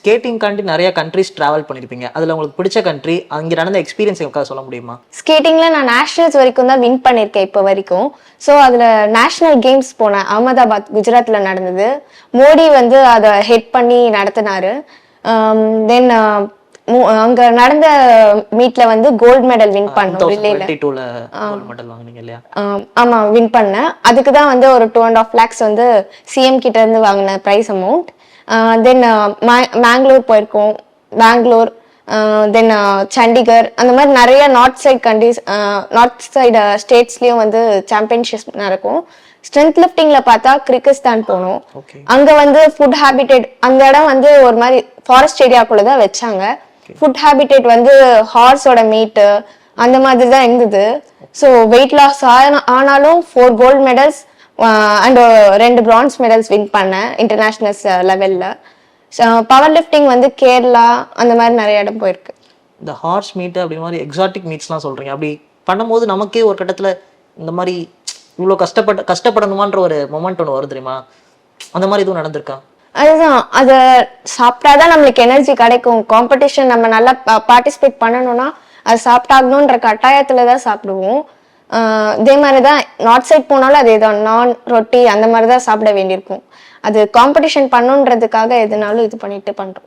ஸ்கேட்டிங்காண்டி நிறைய countries travel பண்ணியிருப்பீங்க அதில் உங்களுக்கு பிடிச்ச கண்ட்ரி அங்கே நடந்த எக்ஸ்பீரியன்ஸ் எனக்காக சொல்ல முடியுமா? ஸ்கேட்டிங்ல நான் நேஷனல்ஸ் வரைக்கும் தான் வின் பண்ணியிருக்கேன் இப்போ வரைக்கும். ஸோ அதில் நேஷனல் கேம்ஸ் போனேன். அகமதாபாத் குஜராத்தில் நடந்தது. மோடி வந்து அதை ஹெட் பண்ணி நடத்தினாரு. Um, தென் அங்கே நடந்த மீட்ல வந்து கோல்ட் மெடல் வின் பண்ணோம் ரிலேல ஆம், வின் பண்ணேன். அதுக்கு தான் வந்து ஒரு டூ அண்ட் ஆஃப் லேக்ஸ் வந்து சிஎம் கிட்ட இருந்து வாங்கின ப்ரைஸ் அமௌண்ட் தென் மேங்களூர் போயிருக்கோம். பெங்களூர் தென் சண்டிகர் அந்த மாதிரி நிறைய north side countries north side ஸ்டேட்ஸ்லயும் வந்து சாம்பியன்ஷிப் நடக்கும். ஸ்ட்ரென்த் லிஃப்டிங்ல பார்த்தா கிர்கிஸ்தான் போனோம். அங்க வந்து ஃபுட் ஹேபிடேட் அந்த இடம் வந்து ஒரு மாதிரி ஃபாரஸ்ட் ஏரியாக்குள்ள தான் வச்சாங்க. ஃபுட் ஹேபிடேட் வந்து ஹார்ஸோட மீட்டு அந்த மாதிரி தான் இருந்தது ஸோ வெயிட் லாஸ் ஆனாலும் ஃபோர் கோல்ட் மெடல்ஸ் அண்ட் ரெண்டு பிரான்ஸ் மெடல்ஸ் வின் பண்ணேன் இன்டர்நேஷ்னல்ஸ் லெவலில் பவர் லிஃப்டிங் வந்து கேரளா அந்த மாதிரி நிறைய இடம் போயிருக்கு. இந்த ஹார்ஸ் மீட் அப்படி மாதிரி எக்ஸாட்டிக் மீட்ஸ்லாம் சொல்றீங்க. அப்படி பண்ணும்போது நமக்கே ஒரு கட்டத்துல இந்த மாதிரி இவ்வளோ கஷ்டப்பட கஷ்டப்படணுமான்ற ஒரு மொமெண்ட் ஒன்று வரும் தெரியுமா? அந்த மாதிரி எதுவும் நடந்திருக்கா? அதுதான். அதை சாப்பிட்டாதான் நம்மளுக்கு எனர்ஜி கிடைக்கும். காம்படிஷன் நம்ம நல்லா பார்ட்டிசிபேட் பண்ணணும்னா அது சாப்பிட்டாகணுன்ற கட்டாயத்துல தான் சாப்பிடுவோம். இதே மாதிரி தான் நார்த் சைட் போனாலும் அதே தான் நான் ரொட்டி அந்த மாதிரி தான் சாப்பிட வேண்டியிருக்கும். அது காம்படிஷன் பண்ணுன்றதுக்காக எதுனாலும் இது பண்ணிட்டு பண்றோம்.